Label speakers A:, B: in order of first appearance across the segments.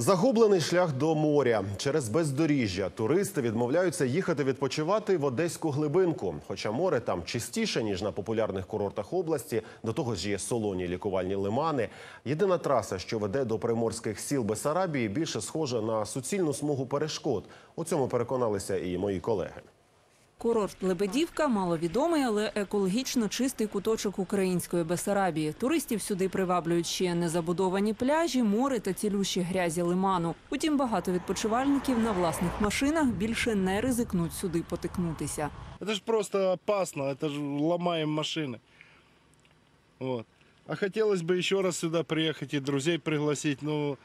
A: Загублений шлях до моря через бездоріжжя. Туристи відмовляються їхати відпочивати в одеську глибинку. Хоча море там чистіше ніж на популярних курортах області. До того ж є солоні лікувальні лимани. Єдина траса, що веде до приморських сіл Бесарабії, більше схожа на суцільну смугу перешкод. У цьому переконалися і мої колеги.
B: Курорт Лебедівка маловідомий, але екологічно чистий куточок української Бесарабії. Туристів сюди приваблюють ще незабудовані пляжі, море та цілющі грязі лиману. Утім, багато відпочивальників на власних машинах більше не ризикнуть сюди потикнутися.
C: Это же просто опасно, это же ломаем машины. Вот. А хотелось бы еще раз сюда приехать и друзей пригласить, но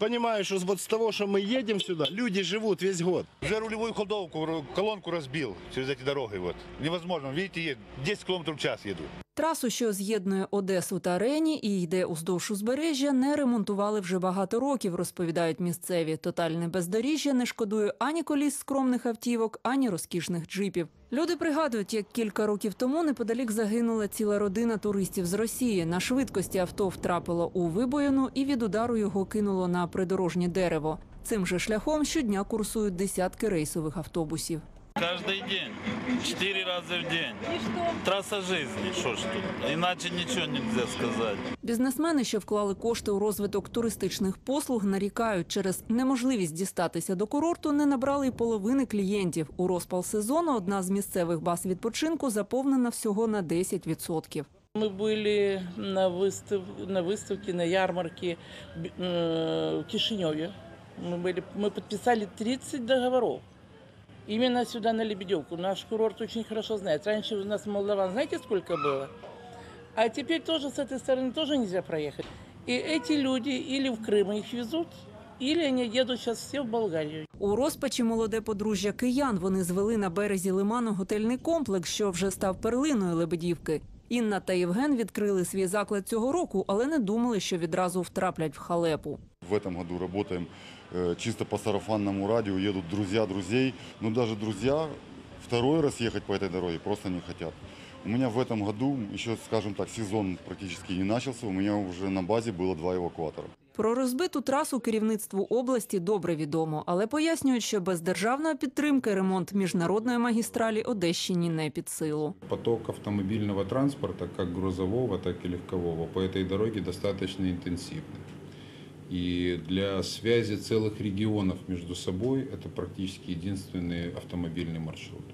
C: понимаю, что вот с того, что мы едем сюда, люди живут весь год.
D: Уже рулевую ходовку, колонку разбил через эти дороги. Вот. Невозможно. Видите, е- 10 км в час еду.
B: Трасу, що з'єднує Одесу та Рені і йде уздовж узбережжя, не ремонтували вже багато років, розповідають місцеві. Тотальне бездоріжжя не шкодує ані коліс скромних автівок, ані розкішних джипів. Люди пригадують, як кілька років тому неподалік загинула ціла родина туристів з Росії. На швидкості авто втрапило у вибоїну і від удару його кинуло на придорожнє дерево. Цим же шляхом щодня курсують десятки рейсових автобусів.
E: Каждый день, четыре раза в день. Трасса жизни, что ж тут, иначе ничего нельзя сказать.
B: Бізнесмени, що вклали кошти у розвиток туристичних послуг, нарікають, через неможливість дістатися до курорту не набрали й половини клієнтів. У розпал сезону одна з місцевих баз відпочинку заповнена всього на 10%.
F: Мы были на, выстав... на выставке, на ярмарке б- э, в Кишиневе. Мы, были... мы подписали 30 договоров. Именно сюда, на Лебедевку. Наш курорт очень хорошо знает. Раньше у нас молдаван, знаете, сколько было? А теперь тоже с этой стороны тоже нельзя проехать. И эти люди или в Крым их везут, или они едут сейчас все в Болгарию.
B: У розпачі молоде подружжя киян вони звели на березі лиману готельний комплекс, що вже став перлиною Лебедівки. Інна та Євген відкрили свій заклад цього року, але не думали, що відразу втраплять в халепу.
G: В этом году работаем э, чисто по сарафанному радио, едут друзья друзей, но даже друзья второй раз ехать по этой дороге просто не хотят. У меня в этом году, еще, скажем так, сезон практически не начался, у меня уже на базе было два эвакуатора.
B: Про розбиту трасу керівництву області добре відомо, але пояснюють, що без державної підтримки ремонт міжнародної магістралі Одещині не під силу.
H: Поток автомобильного транспорта, как грузового, так и легкового, по этой дороге достаточно интенсивный. И для связи целых регионов между собой это практически единственный автомобильный маршрут.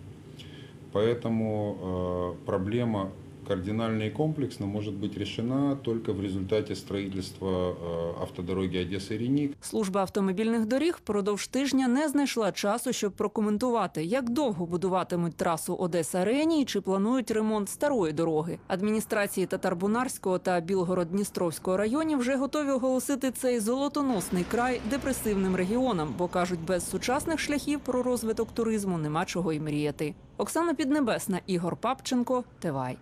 H: Поэтому э, проблема кардинально и комплексно может быть решена только в результате строительства э, автодороги Одесса-Реник,
B: Служба автомобільних доріг впродовж тижня не знайшла часу, щоб прокоментувати, як довго будуватимуть трасу Одеса Рені і чи планують ремонт старої дороги. Адміністрації Татарбунарського та Білгород-Дністровського районів вже готові оголосити цей золотоносний край депресивним регіоном, бо кажуть, без сучасних шляхів про розвиток туризму нема чого й мріяти. Оксана Піднебесна, Ігор Папченко, Тивай.